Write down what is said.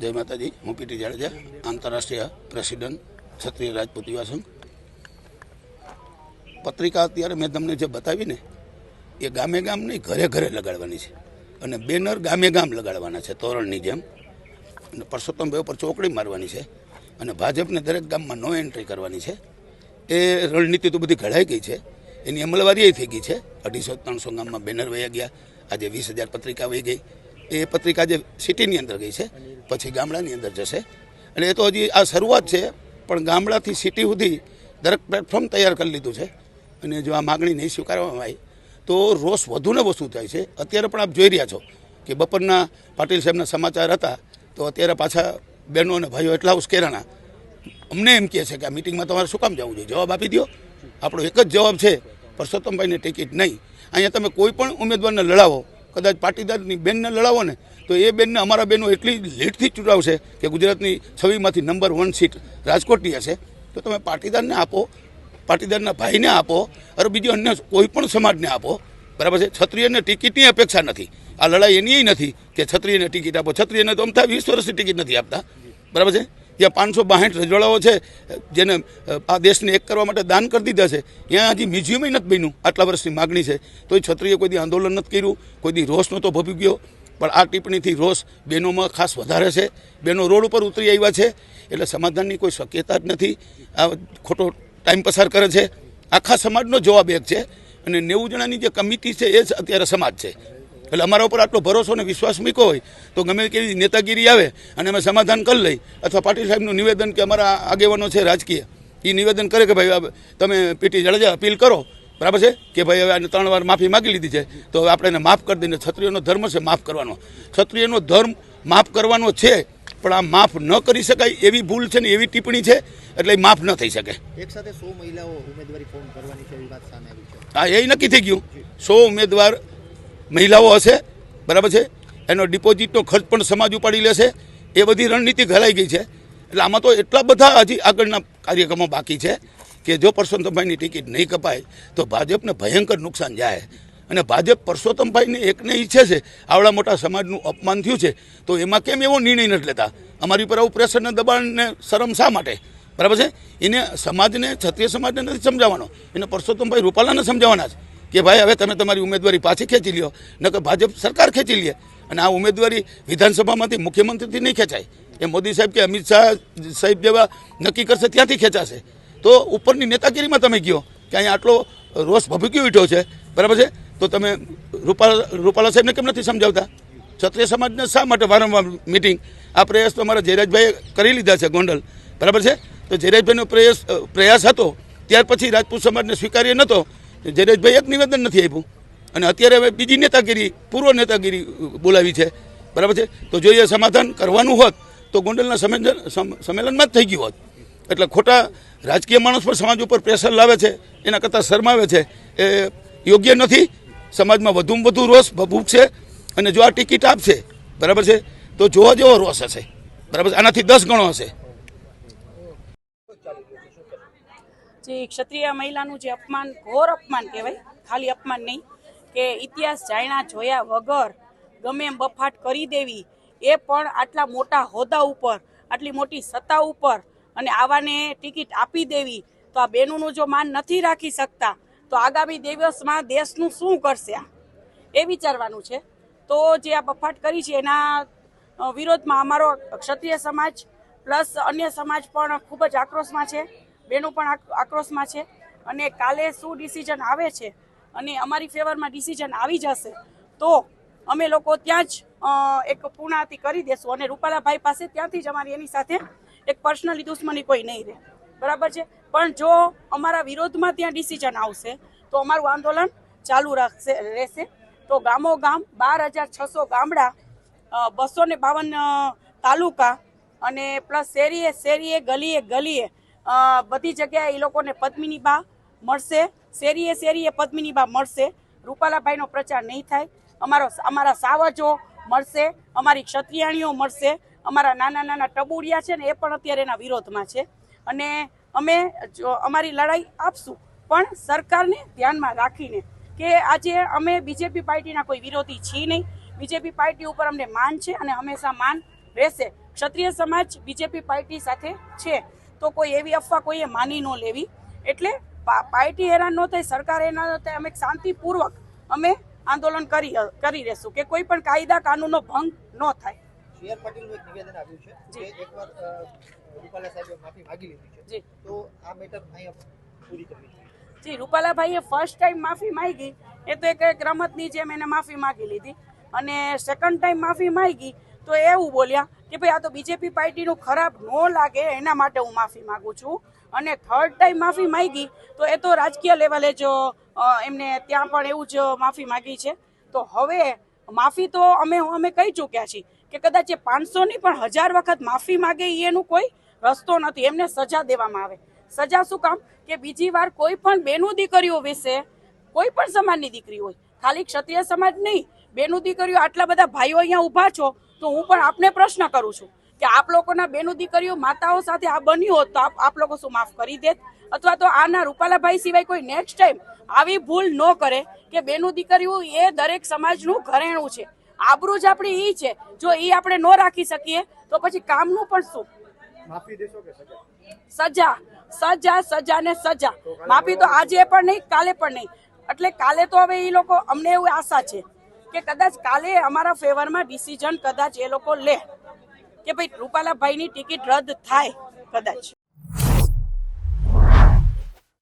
જય માતાજી, હું પીટી જાડેજા, આંતરરાષ્ટ્રીય પ્રેસિડેન્ટ ક્ષત્રિય રાજપૂત યુવા સંઘ. પત્રિકા અત્યારે મેં તમને જે બતાવી ને એ ગામે ગામ નહીં, ઘરે ઘરે લગાડવાની છે. અને બેનર ગામે ગામ લગાડવાના છે, તોરણની જેમ. અને પરસોત્તમભાઈ ઉપર ચોકડી મારવાની છે. અને ભાજપને દરેક ગામમાં નો એન્ટ્રી કરવાની છે. એ રણનીતિ તો બધી ઘડાઈ ગઈ છે. એની અમલવારી થઈ ગઈ છે. અઢીસો, ત્રણસો ગામમાં બેનર વહી ગયા. આજે વીસ હજાર પત્રિકા વહી ગઈ. એ પત્રિકા જે સિટીની અંદર ગઈ છે, પછી ગામડાની અંદર જશે. એટલે એ તો હજી આ શરૂઆત છે, પણ ગામડાથી સિટી સુધી દરેક પ્લેટફોર્મ તૈયાર કરી લીધું છે. અને જો આ માગણી નહીં સ્વીકારવામાં આવી, તો રોષ વધુ ને વધુ થાય છે. અત્યારે પણ આપ જોઈ રહ્યા છો કે બપોરના પાટીલ સાહેબના સમાચાર હતા, તો અત્યારે પાછા બહેનો અને ભાઈઓ એટલા ઉશ્કેરાના અમને એમ કહે છે કે આ મિટિંગમાં તમારે શું કામ જવું જોઈએ? જવાબ આપી દો આપણો એક જ જવાબ છે, પરસોત્તમભાઈને ટિકિટ નહીં. અહીંયા તમે કોઈ પણ ઉમેદવારને લડાવો કદાચ પાટીદારની બેનને લડાવો ને, તો એ બેનને અમારા બેનો એટલી લીડથી ચૂંટાવશે કે ગુજરાતની છવીમાંથી નંબર વન સીટ રાજકોટની હશે. તો તમે પાટીદારને આપો, પાટીદારના ભાઈને આપો, અરે બીજી અન્ય કોઈ પણ સમાજને આપો. બરાબર છે? ક્ષત્રિયને ટિકિટની અપેક્ષા નથી. આ લડાઈ એની નથી કે ક્ષત્રિયને ટિકિટ આપો. ક્ષત્રિયને તો અમથા વીસ વર્ષની ટિકિટ નથી આપતા. બરાબર છે? જ્યાં પાંચસો બાસઠ રજવાડાઓ છે, જેને આ દેશને એક કરવા માટે દાન કરી દીધા છે. ત્યાં હજી મ્યુઝિયમ નથી બન્યું, આટલા વર્ષની માગણી છે. તો એ છત્રીએ કોઈ દી આંદોલન નથી કર્યું, કોઈ દી રોષ નહોતો ભભી ગયો. પણ આ ટિપ્પણીથી રોષ બહેનોમાં ખાસ વધારે છે. બહેનો રોડ ઉપર ઉતરી આવ્યા છે, એટલે સમાધાનની કોઈ શક્યતા જ નથી. આ ખોટો ટાઈમ પસાર કરે છે. આખા સમાજનો જવાબ એક છે. અને નેવું જણાની જે કમિટી છે, એ જ અત્યારે સમાજ છે. એટલે અમારા ઉપર આટલો ભરોસો અને વિશ્વાસ મૂક્યો હોય તો ગમે કેવી નેતાગીરી આવે અને અમે સમાધાન કરી લઈ. અથવા પાટીલ સાહેબનું નિવેદન કે અમારા આગેવાનો છે રાજકીય એ નિવેદન કરે કે ભાઈ તમે પીટી જાડેજા અપીલ કરો. બરાબર છે? કે ભાઈ હવે આને ત્રણ વાર માફી માગી લીધી છે. તો હવે આપણે એને માફ કરી દઈને ક્ષત્રિયનો ધર્મ છે માફ કરવાનો. ક્ષત્રિયનો ધર્મ માફ કરવાનો છે પણ આ માફ ન કરી શકાય એવી ભૂલ છે ને એવી ટિપ્પણી છે એટલે માફ ન થઈ શકે. એક સાથે સો મહિલાઓ ઉમેદવારી ફોર્મ કરવાની છે એવી વાત સામે આવી છે. હા એ નક્કી થઈ ગયું. સો ઉમેદવાર મહિલાઓ હશે, બરાબર છે? એનો ડિપોઝિટનો ખર્ચ પણ સમાજ ઉપાડી લેશે. એ બધી રણનીતિ ઘડાઈ ગઈ છે. એટલે આમાં તો એટલા બધા હજી આગળના કાર્યક્રમો બાકી છે કે જો પરસોત્તમભાઈની ટિકિટ નહીં કપાય, તો ભાજપને ભયંકર નુકસાન જાય. અને ભાજપ પરસોત્તમભાઈને એકને ઈચ્છે છે, આવડા મોટા સમાજનું અપમાન થયું છે, તો એમાં કેમ એવો નિર્ણય નથી લેતા? અમારી ઉપર આવું પ્રેશરને દબાણને શરમ શા માટે? બરાબર છે? એને સમાજને, ક્ષત્રિય સમાજને નથી સમજાવવાનો. એને પરસોત્તમભાઈ રૂપાલાને સમજાવવાના છે. કે ભાઈ, હવે તમે તમારી ઉમેદવારી પાછી ખેંચી લ્યો. નકર ભાજપ સરકાર ખેંચી લે. અને આ ઉમેદવારી વિધાનસભામાંથી મુખ્યમંત્રીથી નહીં ખેંચાય. એ મોદી સાહેબ કે અમિત શાહ સાહેબ જેવા નક્કી કરશે ત્યાંથી ખેંચાશે. તો ઉપરની નેતાગીરીમાં તમે કહો કે અહીંયા આટલો રોષ ભભૂકી ઉઠ્યો છે. બરાબર છે? તો તમે રૂપાલા રૂપાલા સાહેબને કેમ નથી સમજાવતા? ક્ષત્રિય સમાજને શા માટે વારંવાર મિટિંગ આ પ્રયાસ તો અમારા જયરાજભાઈએ કરી લીધા છે ગોંડલ. બરાબર છે? તો જયરાજભાઈનો પ્રયાસ પ્રયાસ હતો. ત્યાર પછી રાજપૂત સમાજને સ્વીકાર્ય નહોતો. જયરાજભાઈ એક નિવેદન નથી આપ્યું. અને અત્યારે હવે બીજી નેતાગીરી, પૂર્વ નેતાગીરી બોલાવી છે. બરાબર છે? તો જો એ સમાધાન કરવાનું હોત, તો ગોંડલના સંમેલન સંમેલનમાં જ થઈ ગયું હોત. એટલે ખોટા રાજકીય માણસ પર સમાજ ઉપર પ્રેશર લાવે છે, એના કરતાં શરમાવે છે. એ યોગ્ય નથી. સમાજમાં વધુમાં વધુ રોષ ભૂખશે અને જો આ ટિકિટ આપશે, બરાબર છે? તો જોવા જેવો રોષ હશે. બરાબર આનાથી દસ ગણો હશે. જે ક્ષત્રિય મહિલાનું જે અપમાન, ઘોર અપમાન કહેવાય, ખાલી અપમાન નહીં, કે ઇતિહાસ જાણ્યા, જોયા વગર ગમે એમ બફાટ કરી દેવી, એ પણ આટલા મોટા હોદ્દા ઉપર, આટલી મોટી સત્તા ઉપર અને આવાને ટિકિટ આપી દેવી, તો આ બહેનોનું જો માન નથી રાખી શકતા, તો આગામી દિવસમાં દેશનું શું કરશે આ? એ વિચારવાનું છે. તો જે આ બફાટ કરી છે, એના વિરોધમાં અમારો ક્ષત્રિય સમાજ, પ્લસ અન્ય સમાજ પણ ખૂબ જ આક્રોશમાં છે. બહેનો પણ આક- આક્રોશમાં છે અને કાલે શું ડિસિઝન આવે છે અને અમારી ફેવરમાં ડિસિઝન આવી જશે, તો અમે લોકો ત્યાં જ એક પૂર્ણાહતિ કરી દેશું અને રૂપાલાભાઈ પાસે ત્યાંથી જ અમારી એની સાથે એક પર્સનલી દુશ્મની કોઈ નહીં રહે. બરાબર છે? પણ જો અમારા વિરોધમાં ત્યાં ડિસિઝન આવશે, તો અમારું આંદોલન ચાલુ રાખશે, રહેશે. તો ગામો ગામ બાર હજાર છસો ગામડા બસો ને બાવન તાલુકા અને પ્લસ શેરીએ શેરીએ, ગલીએ ગલીએ બધી જગ્યાએ એ લોકોને પદ્મિની બા મળશે. શેરીએ શેરીએ પદ્મિની બા મળશે. રૂપાલાભાઈનો પ્રચાર નહીં થાય. અમારો અમારા સાવજો મળશે. અમારી ક્ષત્રિયાણીઓ મળશે. અમારા નાના નાના ટબુડિયા છે ને, એ પણ અત્યારે એના વિરોધમાં છે. અને અમે જો, અમારી લડાઈ આપશું. પણ સરકારને ધ્યાનમાં રાખીને કે આજે અમે બીજેપી પાર્ટીના કોઈ વિરોધી છીએ નહીં. બીજેપી પાર્ટી ઉપર અમને માન છે અને હંમેશા માન રહેશે. ક્ષત્રિય સમાજ બીજેપી પાર્ટી સાથે છે. તો કોઈ એવી અફવા કોઈએ માની ન લેવી. એટલે પાર્ટી હેરાન ન થાય સરકાર હેરાન ન થાય અમે શાંતિપૂર્વક અમે આંદોલન કરી કરી રહેશું કે કોઈ પણ કાયદા કાનૂનનો ભંગ ન થાય. સી પાટીલનું એક નિવેદન આવ્યું છે કે એકવાર રૂપાલા સાહેબે માફી માગી લીધી છે. જી. તો આ મેટર અહીંયા પૂરી કરવી છે. જી રૂપાલાભાઈએ ફર્સ્ટ ટાઈમ માફી માંગી. એ તો એક એક રમતની જેમ એને માફી માંગી લીધી. અને સેકન્ડ ટાઈમ માફી માંગી તો એવું બોલ્યા કે ભાઈ આ તો બીજેપી પાર્ટીનું ખરાબ ન લાગે, એના માટે હું માફી માંગુ છું. અને થર્ડ ટાઈમ માફી માંગી, તો એ તો રાજકીય લેવલે જ એમને ત્યાં પણ એવું જ માફી માંગી છે. તો હવે માફી તો અમે અમે કહી ચૂક્યા છીએ કે કદાચ એ પાંચસોની પણ હજાર વખત માફી માગે એનું કોઈ રસ્તો નથી. એમને સજા દેવામાં આવે. સજા શું કામ? કે બીજી વાર કોઈ પણ બેનું દીકરીઓ વિશે, કોઈ પણ સમાજની દીકરી હોય, ખાલી ક્ષત્રિય સમાજ નહીં, બેનું દીકરીઓ આટલા બધા ભાઈઓ અહીંયા ઊભા છો તો હું પણ આપને પ્રશ્ન કરું છું કે આપ લોકોના બેનું દીકરીઓ માતાઓ સાથે આ બન્યું હોત તો આપ આપ લોકો શું માફ કરી દેત? અથવા તો આના રૂપાલાભાઈ સિવાય કોઈ નેક્સ્ટ ટાઈમ આવી ભૂલ ન કરે કે બેનું દીકરીઓ એ દરેક સમાજનું ઘરેણું છે. આબરૂ જ આપણી ઈ છે. જો ઈ આપણે ન રાખી શકીએ તો પછી કામનું પણ શું? માફી દેશો કે સજા? સજા. સજા સજા ને સજા. માફી તો આજે પણ નહીં કાલે પણ નહીં. એટલે કાલે તો હવે એ લોકો અમને એવું આશા છે કે કદાચ કાલે અમારા ફેવરમાં ડિસિઝન કદાચ એ લોકો લે કે ભાઈ રૂપાલાભાઈની ટિકિટ રદ થાય કદાચ.